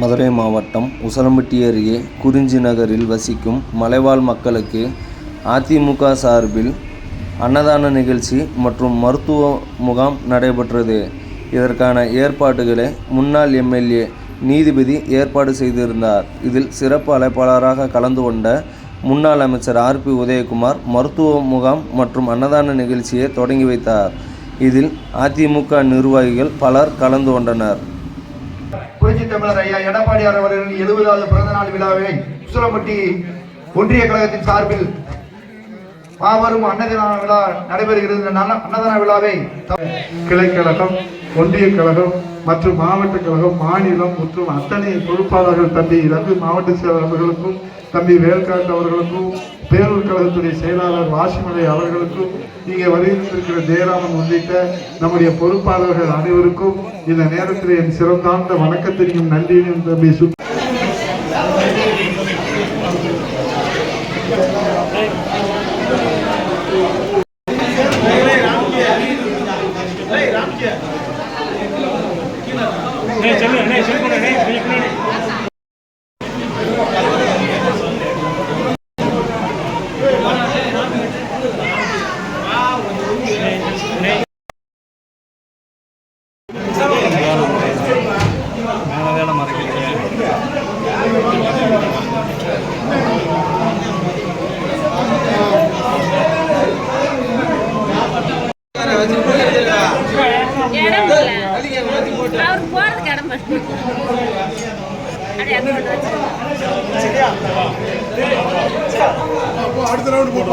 மதுரை மாவட்டம் உசலம்பட்டி அருகே குறிஞ்சி நகரில் வசிக்கும் மலைவாழ் மக்களுக்கு அதிமுக சார்பில் அன்னதான நிகழ்ச்சி மற்றும் மருத்துவ முகாம் நடைபெற்றது. இதற்கான ஏற்பாடுகளை முன்னாள் எம்எல்ஏ நீதிபதி ஏற்பாடு செய்திருந்தார். இதில் சிறப்பு அழைப்பாளராக கலந்து கொண்ட முன்னாள் அமைச்சர் ஆர்பி உதயகுமார் மருத்துவ முகாம் மற்றும் அன்னதான நிகழ்ச்சியை தொடங்கி வைத்தார். இதில் அதிமுக நிர்வாகிகள் பலர் கலந்து கொண்டனர். புரட்சி தமிழர் ஐயா எடப்பாடியார் அவர்களின் எழுபதாவது பிறந்த நாள் விழாவை உசிலம்பட்டி ஒன்றிய கழகத்தின் சார்பில் மாபெரும் அன்னதான விழா நடைபெறுகிறது. அன்னதான விழாவை கிளைக்கழகம் ஒன்றிய கழகம் மற்றும் மாவட்ட கழகம் மாநிலம் மற்றும் அத்தனை பொறுப்பாளர்கள் தந்தை ரகு மாவட்ட செயலாளர்களுக்கும் அவர்களுக்கும் தம்பி வேல்காட் அவர்களுக்கும் பேரூர் கழகத்துடைய செயலாளர் வாசிமலை அவர்களுக்கும் இங்கே வருகின்றிருக்கிற ஜெயராமன் உள்ளிட்ட நம்முடைய பொறுப்பாளர்கள் அனைவருக்கும் இந்த நேரத்தில் என் சிறந்தாந்த வணக்கத்தினையும் நன்றியினையும் தம்பி சு அவருக்கு போறது கடமை அடுத்த ரவுண்ட் போட்டு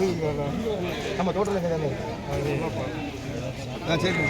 நம்ம டோட்டல் எங்கே தானே? ஆ சரி.